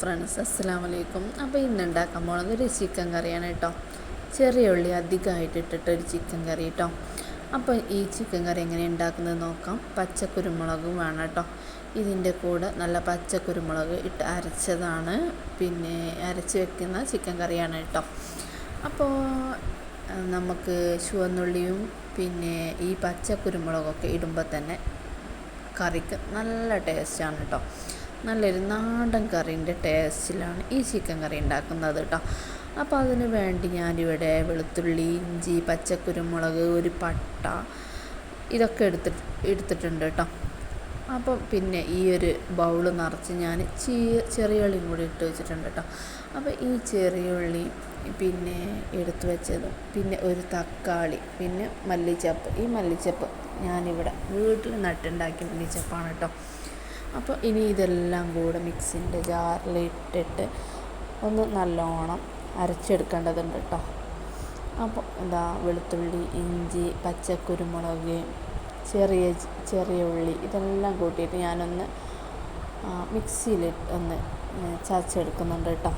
Friends അസ്സാം വലൈക്കും അപ്പോൾ ഇന്ന് ഉണ്ടാക്കാൻ പോകുന്നത് ഒരു ചിക്കൻ കറിയാണ് കേട്ടോ. ചെറിയ ഉള്ളി അധികമായിട്ട് ഇട്ടിട്ട് ഒരു ചിക്കൻ കറി കേട്ടോ. അപ്പോൾ ഈ ചിക്കൻ കറി എങ്ങനെ ഉണ്ടാക്കുന്നത് നോക്കാം. പച്ചക്കുരുമുളകും വേണം കേട്ടോ. ഇതിന്റെ കൂടെ നല്ല പച്ചക്കുരുമുളക് ഇട്ട് അരച്ചതാണ്. പിന്നെ അരച്ച് വെക്കുന്ന ചിക്കൻ കറിയാണ് കേട്ടോ. അപ്പോൾ നമുക്ക് ചുവന്നുള്ളിയും പിന്നെ ഈ പച്ചക്കുരുമുളകൊക്കെ ഇടുമ്പോൾ തന്നെ കറിക്ക് നല്ല ടേസ്റ്റാണ് കേട്ടോ. നല്ലൊരു നാടൻ കറീന്റെ ടേസ്റ്റിലാണ് ഈ ചിക്കൻ കറി ഉണ്ടാക്കുന്നത് കേട്ടോ. അപ്പോൾ അതിന് വേണ്ടി ഞാനിവിടെ വെളുത്തുള്ളി ഇഞ്ചി പച്ചക്കുരുമുളക് ഒരു പട്ട ഇതൊക്കെ എടുത്തിട്ട് എടുത്തിട്ടുണ്ട് കേട്ടോ. അപ്പം പിന്നെ ഈ ഒരു ബൗൾ നിറച്ച് ഞാൻ ചീ ചെറിയ ഉള്ളിയും കൂടി ഇട്ട് വെച്ചിട്ടുണ്ട് കേട്ടോ. അപ്പോൾ ഈ ചെറിയ ഉള്ളി പിന്നെ എടുത്തു വെച്ചതും പിന്നെ ഒരു തക്കാളി പിന്നെ മല്ലിച്ചപ്പ്. ഈ മല്ലിച്ചപ്പ് ഞാനിവിടെ വീട്ടിൽ നട്ടുണ്ടാക്കിയ മല്ലിച്ചപ്പാണ് കേട്ടോ. അപ്പോൾ ഇനി ഇതെല്ലാം കൂടെ മിക്സിന്റെ ജാറിലിട്ടിട്ട് ഒന്ന് നല്ലോണം അരച്ചെടുക്കേണ്ടതുണ്ട് കേട്ടോ. അപ്പോൾ എന്താ വെളുത്തുള്ളി ഇഞ്ചി പച്ചക്കുരുമുളക് ചെറിയ ചെറിയ ഉള്ളി ഇതെല്ലാം കൂട്ടിയിട്ട് ഞാനൊന്ന് മിക്സിയിൽ ഒന്ന് ചതച്ചെടുക്കുന്നുണ്ട് കേട്ടോ.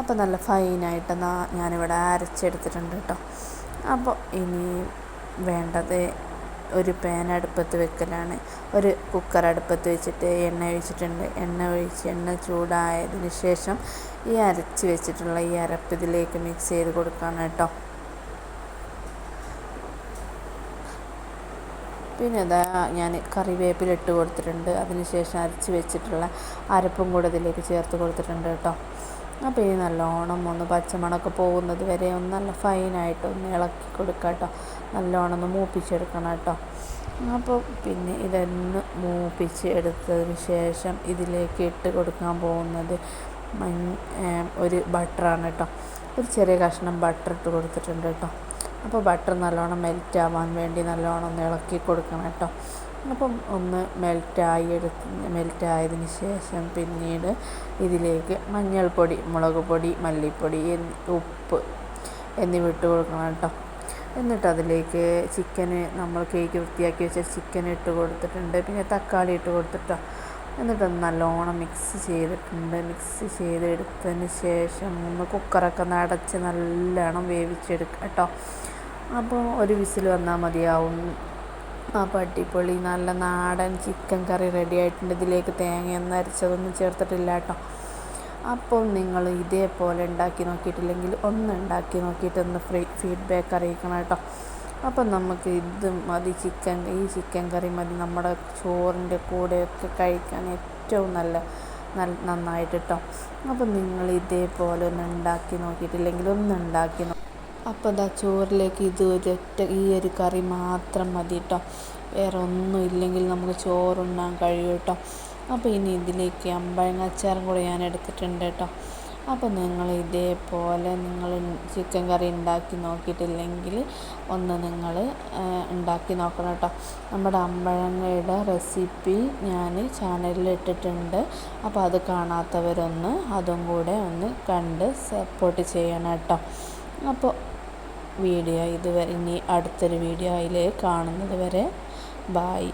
അപ്പോൾ നല്ല ഫൈനായിട്ട് ഞാനിവിടെ അരച്ചെടുത്തിട്ടുണ്ട് കേട്ടോ. അപ്പോൾ ഇനി വേണ്ടത് ഒരു പാൻ അടുപ്പത്ത് വെക്കലാണ്. ഒരു കുക്കർ അടുപ്പത്ത് വെച്ചിട്ട് എണ്ണ ഒഴിച്ചിട്ടുണ്ട്. എണ്ണ ഒഴിച്ച് എണ്ണ ചൂടായതിന് ശേഷം ഈ അരച്ച് വെച്ചിട്ടുള്ള ഈ അരപ്പ് ഇതിലേക്ക് മിക്സ് ചെയ്ത് കൊടുക്കുകയാണ് കേട്ടോ. പിന്നെ അതാ ഞാൻ കറിവേപ്പില ഇട്ട് കൊടുത്തിട്ടുണ്ട്. അതിന് ശേഷം അരച്ച് വെച്ചിട്ടുള്ള അരപ്പും കൂടെ ഇതിലേക്ക് ചേർത്ത് കൊടുത്തിട്ടുണ്ട് കേട്ടോ. അപ്പോൾ ഈ നല്ലോണം ഒന്ന് പച്ചമണമൊക്കെ പോകുന്നത് വരെ ഒന്ന് നല്ല ഫൈനായിട്ട് ഒന്ന് ഇളക്കി കൊടുക്കുക കേട്ടോ നല്ലോണം ഒന്ന് മൂപ്പിച്ചെടുക്കണം കേട്ടോ അപ്പോൾ പിന്നെ ഇതൊന്ന് മൂപ്പിച്ച് എടുത്തതിന് ശേഷം ഇതിലേക്ക് ഇട്ട് കൊടുക്കാൻ പോകുന്നത് ഒരു ബട്ടറാണ് കേട്ടോ ഒരു ചെറിയ കഷ്ണം ബട്ടർ ഇട്ട് കൊടുത്തിട്ടുണ്ട് കേട്ടോ അപ്പോൾ ബട്ടർ നല്ലോണം മെൽറ്റ് ആവാൻ വേണ്ടി നല്ലോണം ഒന്ന് ഇളക്കി കൊടുക്കണം കേട്ടോ അപ്പം ഒന്ന് മെൽറ്റായി എടുത്ത് മെൽറ്റായതിന് ശേഷം പിന്നീട് ഇതിലേക്ക് മഞ്ഞൾപ്പൊടി മുളക് പൊടി മല്ലിപ്പൊടി ഉപ്പ് എന്നിവ ഇട്ട് കൊടുക്കണം കേട്ടോ. എന്നിട്ട് അതിലേക്ക് ചിക്കന് നമ്മൾ കേക്ക് വൃത്തിയാക്കി വെച്ച ചിക്കൻ ഇട്ട് കൊടുത്തിട്ടുണ്ട്. പിന്നെ തക്കാളി ഇട്ട് കൊടുത്തിട്ടോ. എന്നിട്ട് നല്ലോണം മിക്സ് ചെയ്തിട്ടുണ്ട്. മിക്സ് ചെയ്തെടുത്തതിന് ശേഷം ഒന്ന് കുക്കറൊക്കെ ഒന്ന് അടച്ച് നല്ലോണം വേവിച്ചെടുക്കുക കേട്ടോ. അപ്പോൾ ഒരു വിസിൽ വന്നാൽ മതിയാവും. അപ്പോൾ അടിപൊളി നല്ല നാടൻ ചിക്കൻ കറി റെഡി ആയിട്ടുണ്ട്. ഇതിലേക്ക് തേങ്ങയൊന്നും അരച്ചതൊന്നും ചേർത്തിട്ടില്ല കേട്ടോ. അപ്പോൾ നിങ്ങൾ ഇതേപോലെ ഉണ്ടാക്കി നോക്കിയിട്ടില്ലെങ്കിൽ ഒന്ന് ഉണ്ടാക്കി നോക്കിയിട്ട് ഒന്ന് ഫ്രീ ഫീഡ്ബാക്ക് അറിയിക്കണം കേട്ടോ. അപ്പം നമുക്ക് ഇത് മതി. ചിക്കൻ ഈ ചിക്കൻ കറി മതി. നമ്മുടെ ചോറിന്റെ കൂടെയൊക്കെ കഴിക്കാൻ ഏറ്റവും നല്ല നല്ല നന്നായിട്ട് കേട്ടോ. അപ്പം നിങ്ങൾ ഇതേപോലെ ഒന്ന് ഉണ്ടാക്കി നോക്കിയിട്ടില്ലെങ്കിൽ ഒന്ന് ഉണ്ടാക്കി അപ്പോൾ ഇതാ ചോറിലേക്ക് ഇത് ഒരൊറ്റ ഈ ഒരു കറി മാത്രം മതി കേട്ടോ വേറെ ഒന്നും ഇല്ലെങ്കിൽ നമുക്ക് ചോറുണ്ണാൻ കഴിയും കേട്ടോ അപ്പോൾ ഇനി ഇതിലേക്ക് അമ്പഴങ്ങ അച്ചാറും കൂടെ ഞാൻ എടുത്തിട്ടുണ്ട് കേട്ടോ അപ്പോൾ നിങ്ങൾ ഇതേപോലെ നിങ്ങൾ ചിക്കൻ കറി ഉണ്ടാക്കി നോക്കിയിട്ടില്ലെങ്കിൽ ഒന്ന് നിങ്ങൾ ഉണ്ടാക്കി നോക്കണം കേട്ടോ നമ്മുടെ അമ്പഴങ്ങയുടെ റെസിപ്പി ഞാൻ ചാനലിൽ ഇട്ടിട്ടുണ്ട്. അപ്പോൾ അത് കാണാത്തവരൊന്ന് അതും കൂടെ ഒന്ന് കണ്ട് സപ്പോർട്ട് ചെയ്യണം കേട്ടോ അപ്പോൾ വീഡിയോ ഇതുവരെ ഇനി അടുത്തൊരു വീഡിയോയിൽ കാണുന്നത് വരെ ബായ്